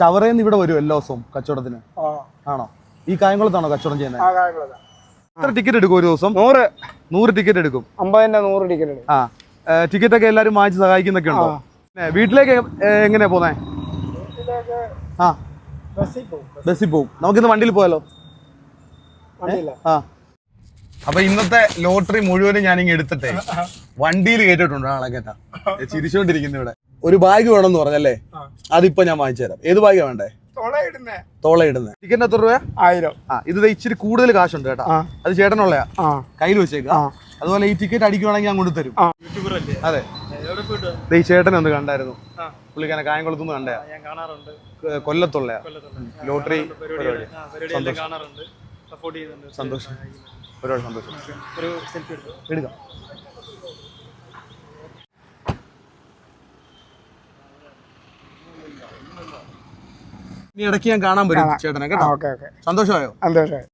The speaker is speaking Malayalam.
ചവറേന്ന് ഇവിടെ വരും എല്ലാ ദിവസവും കച്ചവടത്തിന്. ആണോ? ഈ കായംകുളത്താണോ കച്ചവടം ചെയ്യുന്നത്? എത്ര ടിക്കറ്റ് എടുക്കും ഒരു ദിവസം? നൂറ്. നൂറ് ടിക്കറ്റ് എടുക്കും. അമ്പതിന്റെ നൂറ് ടിക്കറ്റ് ആ. ടിക്കറ്റ് ഒക്കെ എല്ലാരും വാങ്ങിച്ച് സഹായിക്കുന്നൊക്കെ ഉണ്ടോ? വീട്ടിലേക്ക് എങ്ങനെയാ പോന്നെ? ആ. ബസ്സിൽ പോവും നമുക്കിന്ന് വണ്ടിയിൽ പോയാലോ? ആ. അപ്പൊ ഇന്നത്തെ ലോട്ടറി മുഴുവനും ഞാനിങ്ങ് എടുത്തിട്ടേ. വണ്ടിയിൽ കേട്ടിട്ടുണ്ട് ആളെ കേട്ടാ. ചിരിച്ചോണ്ടിരിക്കുന്നു ഇവിടെ. ഒരു ബാഗ് എന്ന് പറഞ്ഞല്ലേ. അതിപ്പോ ഞാൻ വാങ്ങിച്ചു തരാം. ഏത് ബാഗ് വേണ്ടേ? തുളയിടുന്നേ ടിക്കറ്റ് എത്ര രൂപ ആയിരം. ആ ഇത് ഇച്ചിരി കൂടുതൽ കാശുണ്ട് കേട്ടാ. ആ. അത് ചേട്ടനുള്ളയാ. ആ. കയ്യിൽ വെച്ചേക്ക. ആ. അതുപോലെ ഈ ടിക്കറ്റ് അടിക്കുവാണെങ്കിൽ ഞാൻ കൊണ്ടു തരും ആ അതെ. ദേ ഈ ചേട്ടനെ ഒന്ന് കണ്ടായിരുന്നു. പുള്ളിക്കാനെ കായംകുളത്തുനിന്ന് കണ്ടയാ. ഞാൻ കാണാറുണ്ട്. ക- കൊല്ലത്തുള്ളയാ. ലോട്ടറി പരിപാടി പരിപാടിയെല്ലാം കാണാറുണ്ട്. സപ്പോർട്ട് ചെയ്യുന്നുണ്ട്. സന്തോഷം. ഒരുപാട് സന്തോഷം. ഒരു സെൽഫി എടുത്തു? എടുക്കാം. ഇനി ഇടയ്ക്ക് ഞാൻ കാണാൻ പറ്റും ചേട്ടനെ കേട്ടോ? സന്തോഷമായോ? സന്തോഷമായി.